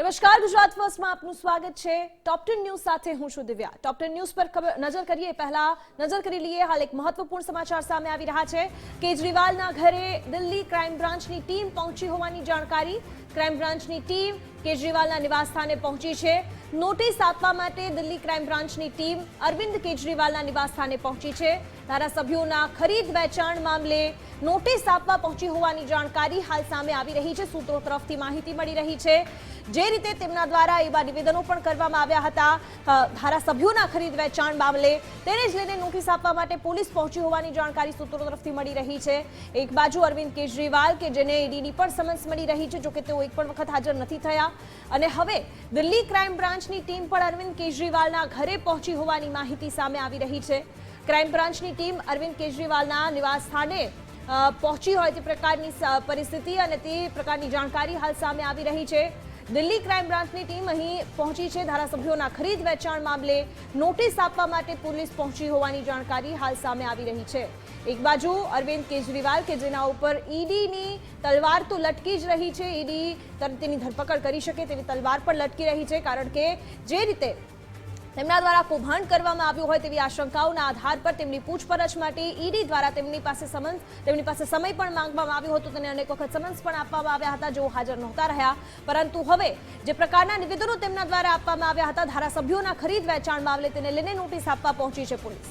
નમસ્કાર, ગુજરાત ફર્સ્ટમાં આપનું સ્વાગત છે. ટોપ ટેન ન્યૂઝ સાથે હું છું દિવ્યા. ટોપ ટેન ન્યૂઝ પર ખબર નજર કરીએ પહેલા. નજર કરી લઈએ હાલ એક મહત્વપૂર્ણ સમાચાર સામે આવી રહ્યા છે. કેજરીવાલના ઘરે દિલ્હી ક્રાઇમ બ્રાન્ચની ટીમ પહોંચી હોવાની જાણકારી. ક્રાઇમ બ્રાન્ચની ટીમ કેજરીવાલના નિવાસસ્થાને પહોંચી છે. નોટિસ આપવા માટે દિલ્હી ક્રાઇમ બ્રાન્ચની ટીમ અરવિંદ કેજરીવાલના નિવાસસ્થાને પહોંચી છે. ધારાસભ્યોના ખરીદ વેચાણ મામલે નોટિસ આપવા પહોંચી હોવાની જાણકારી હાલ સામે આવી રહી છે. સૂત્રો તરફથી માહિતી મળી રહી છે. જે રીતે તેમના દ્વારા એવા નિવેદનો પણ કરવામાં આવ્યા હતા. ધારાસભ્યોના ખરીદ વેચાણ મામલે તેને જ લઈને નોટિસ આપવા માટે પોલીસ પહોંચી હોવાની જાણકારી સૂત્રો તરફથી મળી રહી છે. એક બાજુ અરવિંદ કેજરીવાલ કે જેને ઈડીની પણ સમન્સ મળી રહી છે, જોકે તેઓ એક પણ વખત હાજર નથી થયા. અને હવે દિલ્હી ક્રાઇમ બ્રાન્ચની ટીમ પણ અરવિંદ કેજરીવાલના ઘરે પહોંચી હોવાની માહિતી સામે આવી રહી છે. ક્રાઇમ બ્રાન્ચની ટીમ અરવિંદ કેજરીવાલના નિવાસ સ્થાને પહોંચી હોય તે પ્રકારની પરિસ્થિતિ અને તે પ્રકારની જાણકારી હાલ સામે આવી રહી છે. દિલ્હી ક્રાઇમ બ્રાન્ચની ટીમ અહીં પહોંચી છે. ધારાસભ્યોના ખરીદ વેચાણ મામલે નોટિસ આપવા માટે પોલીસ પહોંચી હોવાની જાણકારી હાલ સામે આવી રહી છે. એક બાજુ અરવિંદ કેજરીવાલ કે જેના ઉપર ઈડીની તલવાર તો લટકી જ રહી છે. ઈડી તેની ધરપકડ કરી શકે તેવી તલવાર પણ લટકી રહી છે, કારણ કે જે રીતે તેમના દ્વારા કૌભાંડ કરવામાં આવ્યું હોય તેવી આશંકાઓના આધાર પર તેમની પૂછપરછ માટે ઈડી દ્વારા તેમની પાસે સમન્સ, તેમની પાસે સમય પણ માંગવામાં આવ્યો હતો, તેને અનેક વખત સમન્સ પણ આપવામાં આવ્યા હતા, જેઓ હાજર નહોતા રહ્યા. પરંતુ હવે જે પ્રકારના નિવેદનો તેમના દ્વારા આપવામાં આવ્યા હતા, ધારાસભ્યોના ખરીદ વેચાણ મામલે તેને લઈને નોટિસ આપવા પહોંચી છે પોલીસ.